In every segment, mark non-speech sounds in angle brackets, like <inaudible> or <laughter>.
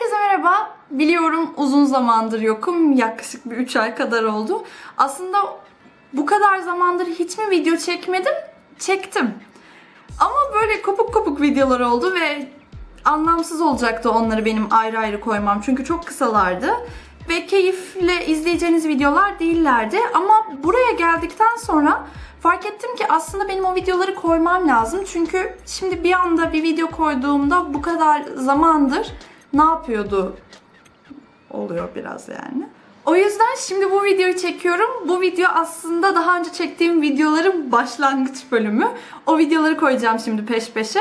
Herkese merhaba. Biliyorum uzun zamandır yokum. Yaklaşık bir 3 ay kadar oldu. Aslında bu kadar zamandır hiç mi video çekmedim? Çektim. Ama böyle kopuk kopuk videolar oldu ve anlamsız olacaktı onları benim ayrı ayrı koymam. Çünkü çok kısalardı. Ve keyifle izleyeceğiniz videolar değillerdi. Ama buraya geldikten sonra fark ettim ki aslında benim o videoları koymam lazım. Çünkü şimdi bir anda bir video koyduğumda bu kadar zamandır ne yapıyordu oluyor biraz yani. O yüzden şimdi bu videoyu çekiyorum. Bu video aslında daha önce çektiğim videoların başlangıç bölümü. O videoları koyacağım şimdi peş peşe.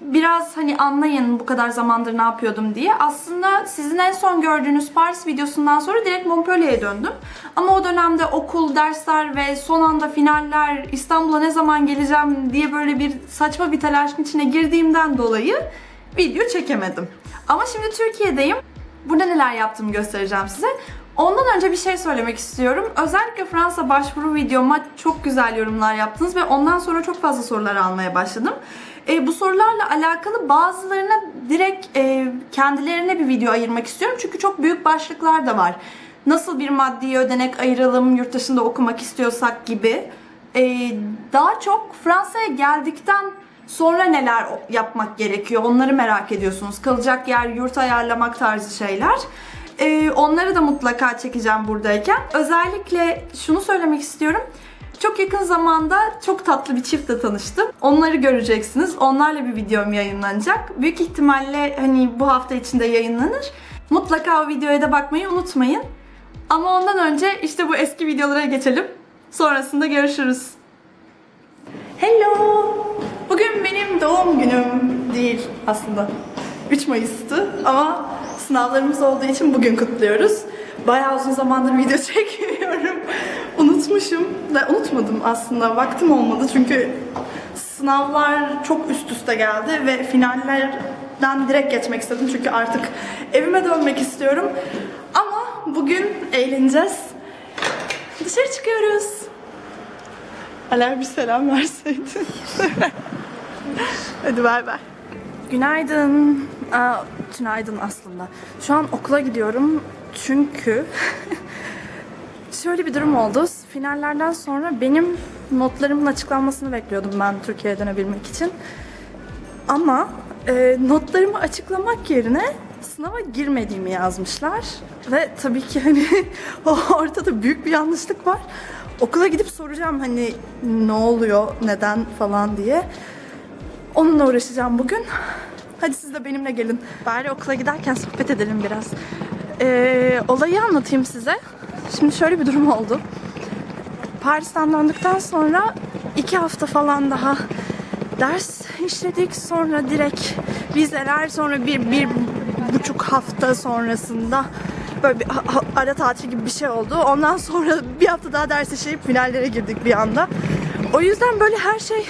Biraz hani anlayın bu kadar zamandır ne yapıyordum diye. Aslında sizin en son gördüğünüz Paris videosundan sonra direkt Montpellier'e döndüm. Ama o dönemde okul, dersler ve son anda finaller, İstanbul'a ne zaman geleceğim diye böyle bir saçma bir telaşın içine girdiğimden dolayı video çekemedim. Ama şimdi Türkiye'deyim. Burada neler yaptığımı göstereceğim size. Ondan önce bir şey söylemek istiyorum. Özellikle Fransa başvuru videoma çok güzel yorumlar yaptınız ve ondan sonra çok fazla sorular almaya başladım. E, bu sorularla alakalı bazılarına direkt e, kendilerine bir video ayırmak istiyorum. Çünkü çok büyük başlıklar da var. Nasıl bir maddi ödenek ayıralım yurt dışında okumak istiyorsak gibi. E, daha çok Fransa'ya geldikten sonra neler yapmak gerekiyor onları merak ediyorsunuz. Kalacak yer, yurt ayarlamak tarzı şeyler. Ee, onları da mutlaka çekeceğim buradayken. Özellikle şunu söylemek istiyorum. Çok yakın zamanda çok tatlı bir çiftle tanıştım. Onları göreceksiniz. Onlarla bir videom yayınlanacak. Büyük ihtimalle hani bu hafta içinde yayınlanır. Mutlaka o videoya da bakmayı unutmayın. Ama ondan önce işte bu eski videolara geçelim. Sonrasında görüşürüz. Hello! Doğum günüm değil aslında. 3 Mayıs'tı ama sınavlarımız olduğu için bugün kutluyoruz. Bayağı uzun zamandır video <laughs> çekmiyorum. Unutmuşum. Da unutmadım aslında. Vaktim olmadı çünkü sınavlar çok üst üste geldi ve finallerden direkt geçmek istedim çünkü artık evime dönmek istiyorum. Ama bugün eğleneceğiz. Dışarı çıkıyoruz. Aler bir selam verseydin. <laughs> Hadi bay bay. Günaydın. Aa, tünaydın aslında. Şu an okula gidiyorum çünkü <laughs> şöyle bir durum oldu. Finallerden sonra benim notlarımın açıklanmasını bekliyordum ben Türkiye'ye dönebilmek için. Ama e, notlarımı açıklamak yerine sınava girmediğimi yazmışlar. Ve tabii ki hani <laughs> ortada büyük bir yanlışlık var. Okula gidip soracağım hani ne oluyor, neden falan diye. Onunla uğraşacağım bugün. Hadi siz de benimle gelin. Bari okula giderken sohbet edelim biraz. Ee, olayı anlatayım size. Şimdi şöyle bir durum oldu. Paris'ten döndükten sonra iki hafta falan daha ders işledik. Sonra direkt vizeler, sonra bir, bir buçuk hafta sonrasında böyle bir ara tatil gibi bir şey oldu. Ondan sonra bir hafta daha ders işleyip finallere girdik bir anda. O yüzden böyle her şey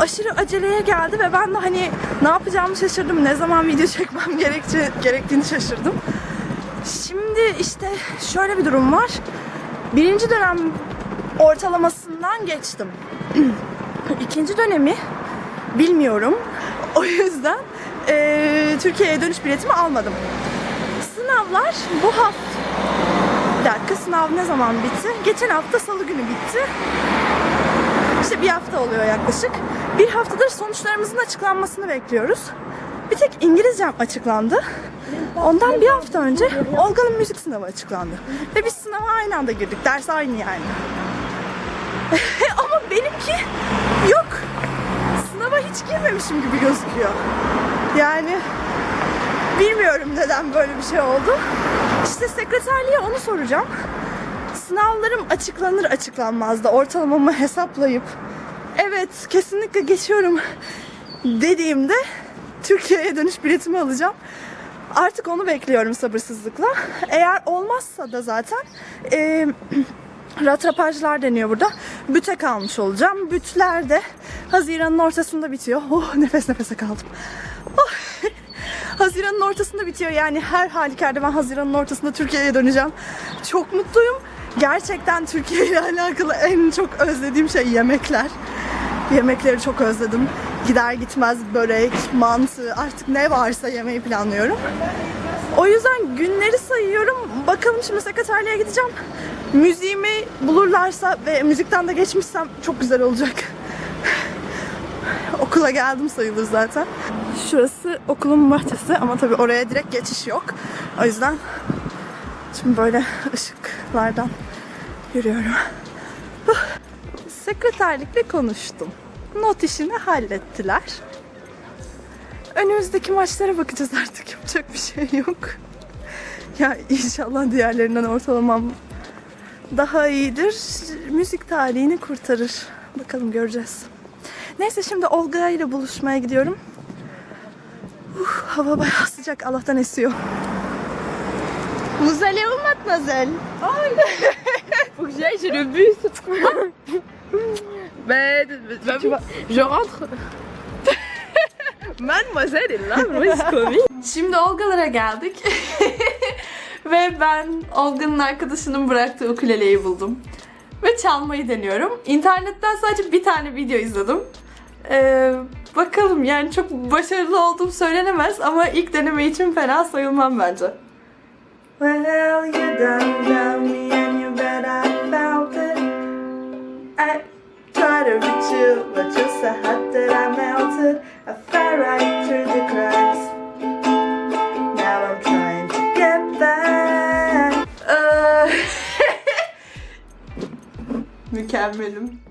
aşırı aceleye geldi ve ben de hani ne yapacağımı şaşırdım. Ne zaman video <laughs> çekmem gerekçe, gerektiğini şaşırdım. Şimdi işte şöyle bir durum var. Birinci dönem ortalamasından geçtim. <clears throat> İkinci dönemi bilmiyorum. O yüzden eee, Türkiye'ye dönüş biletimi almadım. Sınavlar bu hafta... Bir dakika sınav ne zaman bitti? Geçen hafta salı günü bitti. İşte bir hafta oluyor yaklaşık. Bir haftadır sonuçlarımızın açıklanmasını bekliyoruz. Bir tek İngilizcem açıklandı. Ondan bir hafta önce Olga'nın müzik sınavı açıklandı. Ve biz sınava aynı anda girdik. Ders aynı yani. <laughs> Ama benimki yok. Sınava hiç girmemişim gibi gözüküyor. Yani bilmiyorum neden böyle bir şey oldu. İşte sekreterliğe onu soracağım. Sınavlarım açıklanır açıklanmaz da ortalamamı hesaplayıp evet kesinlikle geçiyorum dediğimde Türkiye'ye dönüş biletimi alacağım. Artık onu bekliyorum sabırsızlıkla. Eğer olmazsa da zaten e, <clears throat> ratrapajlar deniyor burada. Büte kalmış olacağım. Bütler de Haziran'ın ortasında bitiyor. Oh nefes nefese kaldım. Oh. <laughs> Haziran'ın ortasında bitiyor. Yani her halükarda ben Haziran'ın ortasında Türkiye'ye döneceğim. Çok mutluyum. Gerçekten Türkiye ile alakalı en çok özlediğim şey yemekler. Yemekleri çok özledim. Gider gitmez börek, mantı artık ne varsa yemeyi planlıyorum. O yüzden günleri sayıyorum. Bakalım şimdi sekreterliğe gideceğim. Müziğimi bulurlarsa ve müzikten de geçmişsem çok güzel olacak. Okula geldim sayılır zaten. Şurası okulun bahçesi ama tabii oraya direkt geçiş yok. O yüzden şimdi böyle ışıklardan yürüyorum. Sekreterlikle konuştum. Not işini hallettiler. Önümüzdeki maçlara bakacağız artık. <laughs> Yapacak bir şey yok. Ya inşallah diğerlerinden ortalamam daha iyidir. Müzik tarihini kurtarır. Bakalım göreceğiz. Neyse şimdi Olga ile buluşmaya gidiyorum. Uf, hava bayağı sıcak. Allah'tan esiyor. Vous allez où, mademoiselle Faut que j'aille, j'ai le bus. ben, bah oui, je rentre. Mademoiselle est là, c'est commis. Şimdi Olgalara geldik. <laughs> Ve ben Olga'nın arkadaşının bıraktığı ukuleleyi buldum. Ve çalmayı deniyorum. İnternetten sadece bir tane video izledim. Ee, bakalım yani çok başarılı olduğum söylenemez ama ilk deneme için fena sayılmam bence. Well, you done found me and you bet I felt it. I tried to reach you, but you're so hot that I melted. I fell right through the cracks. Now I'm trying to get back. Ee, <laughs> Mükemmelim.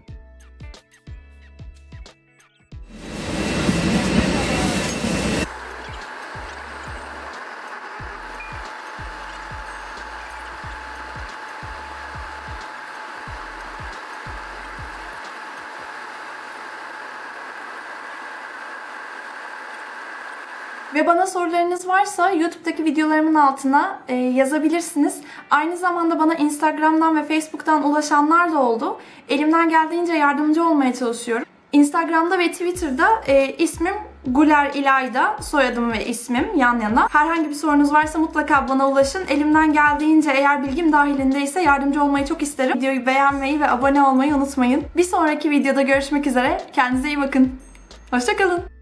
Ve bana sorularınız varsa YouTube'daki videolarımın altına e, yazabilirsiniz. Aynı zamanda bana Instagram'dan ve Facebook'tan ulaşanlar da oldu. Elimden geldiğince yardımcı olmaya çalışıyorum. Instagram'da ve Twitter'da e, ismim Guler İlayda, soyadım ve ismim yan yana. Herhangi bir sorunuz varsa mutlaka bana ulaşın. Elimden geldiğince eğer bilgim dahilindeyse yardımcı olmayı çok isterim. Videoyu beğenmeyi ve abone olmayı unutmayın. Bir sonraki videoda görüşmek üzere. Kendinize iyi bakın. Hoşçakalın.